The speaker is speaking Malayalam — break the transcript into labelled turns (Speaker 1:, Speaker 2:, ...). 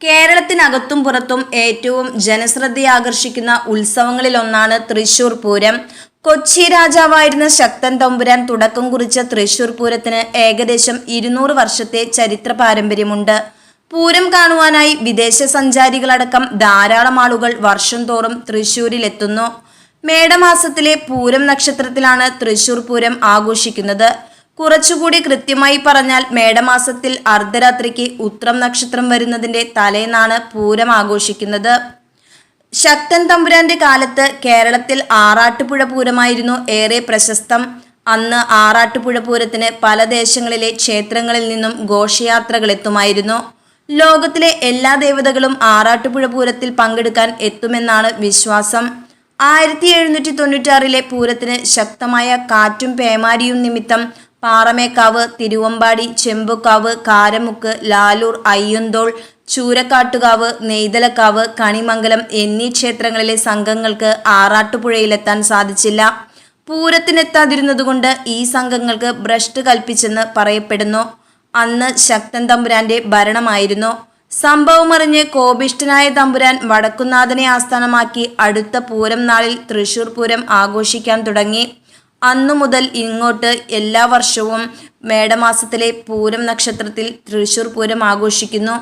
Speaker 1: കേരളത്തിനകത്തും പുറത്തും ഏറ്റവും ജനശ്രദ്ധയാകർഷിക്കുന്ന ഉത്സവങ്ങളിലൊന്നാണ് തൃശൂർ പൂരം. കൊച്ചി രാജാവായിരുന്ന ശക്തൻ തമ്പുരാൻ തുടക്കം കുറിച്ച തൃശൂർ പൂരത്തിന് ഏകദേശം ഇരുന്നൂറ് വർഷത്തെ ചരിത്ര പാരമ്പര്യമുണ്ട്. പൂരം കാണുവാനായി വിദേശ സഞ്ചാരികളടക്കം ധാരാളം ആളുകൾ വർഷം തോറും തൃശൂരിലെത്തുന്നു മേടമാസത്തിലെ പൂരം നക്ഷത്രത്തിലാണ് തൃശൂർ പൂരം ആഘോഷിക്കുന്നത്. കുറച്ചുകൂടി കൃത്യമായി പറഞ്ഞാൽ മേടമാസത്തിൽ അർദ്ധരാത്രിക്ക് ഉത്രം നക്ഷത്രം വരുന്നതിന്റെ തലേന്നാണ് പൂരം ആഘോഷിക്കുന്നത്. ശക്തൻ തമ്പുരാന്റെ കാലത്ത് കേരളത്തിൽ ആറാട്ടുപുഴ പൂരമായിരുന്നു ഏറെ പ്രശസ്തം. അന്ന് ആറാട്ടുപുഴ പൂരത്തിന് പല ദേശങ്ങളിലെ ക്ഷേത്രങ്ങളിൽ നിന്നും ഘോഷയാത്രകൾ എത്തുമായിരുന്നു. ലോകത്തിലെ എല്ലാ ദേവതകളും ആറാട്ടുപുഴ പൂരത്തിൽ പങ്കെടുക്കാൻ എത്തുമെന്നാണ് വിശ്വാസം. ആയിരത്തി എഴുന്നൂറ്റി തൊണ്ണൂറ്റാറിലെ പൂരത്തിന് ശക്തമായ കാറ്റും പേമാരിയും നിമിത്തം പാറമേക്കാവ് തിരുവമ്പാടി ചെമ്പുക്കാവ് കാരമുക്ക് ലാലൂർ അയ്യന്തോൾ ചൂരക്കാട്ടുകാവ് നെയ്തലക്കാവ് കണിമംഗലം എന്നീ ക്ഷേത്രങ്ങളിലെ സംഘങ്ങൾക്ക് ആറാട്ടുപുഴയിലെത്താൻ സാധിച്ചില്ല. പൂരത്തിനെത്താതിരുന്നതുകൊണ്ട് ഈ സംഘങ്ങൾക്ക് ഭ്രഷ്ട് കൽപ്പിച്ചെന്ന് പറയപ്പെടുന്നു. അന്ന് ശക്തൻ തമ്പുരാന്റെ ഭരണമായിരുന്നു. സംഭവമറിഞ്ഞ് കോപിഷ്ഠനായ തമ്പുരാൻ വടക്കുന്നാഥനെ ആസ്ഥാനമാക്കി അടുത്ത പൂരം നാളിൽ തൃശൂർ പൂരം ആഘോഷിക്കാൻ തുടങ്ങി. അന്നു മുതൽ ഇങ്ങോട്ട് എല്ലാ വർഷവും മേടമാസത്തിലെ പൂരം നക്ഷത്രത്തിൽ തൃശൂർ പൂരം ആഘോഷിക്കുന്നു.